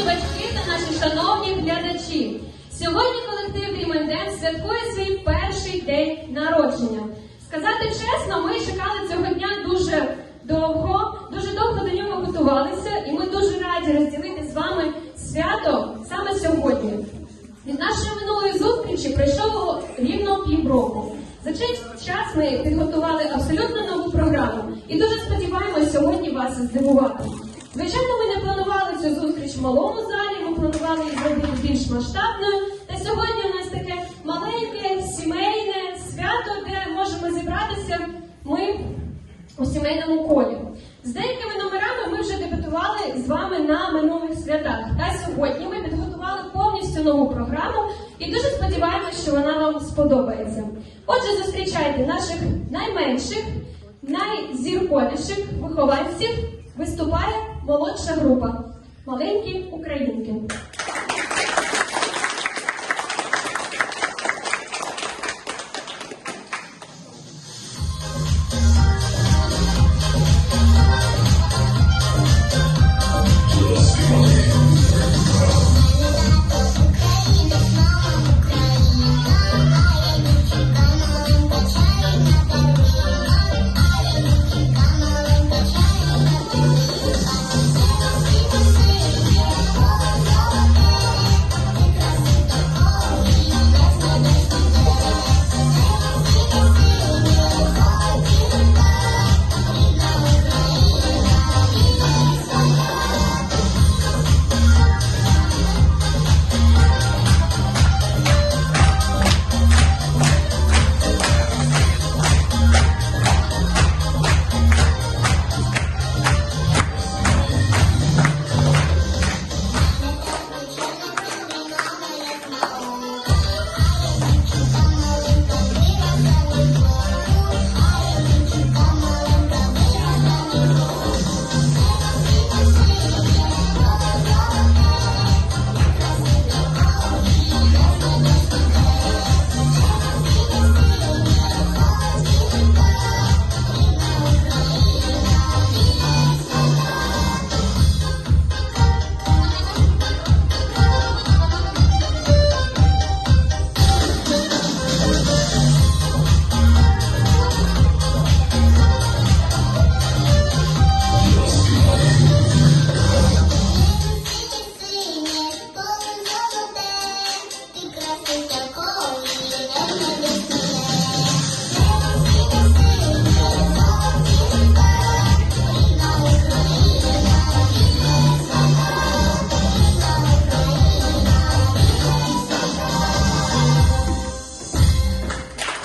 шановні батьки та наші шановні глядачі. Сьогодні колектив Ріменден святкує свій перший день народження. Сказати чесно, ми чекали цього дня дуже довго, дуже довго до нього готувалися, і ми дуже раді розділити з вами свято саме сьогодні. Від нашої минулої зустрічі пройшло рівно півроку. За цей час ми підготували абсолютно нову програму і дуже сподіваємось сьогодні вас здивувати. Звичайно, цю зустріч в малому залі, ми планували її зробити більш масштабною. Та сьогодні у нас таке маленьке сімейне свято, де можемо зібратися ми у сімейному колі. З деякими номерами ми вже дебютували з вами на минулих святах. Та сьогодні ми підготували повністю нову програму і дуже сподіваємось, що вона вам сподобається. Отже, зустрічайте наших найменших, найзірковіших вихованців. Виступає молодша група Маленькі українки.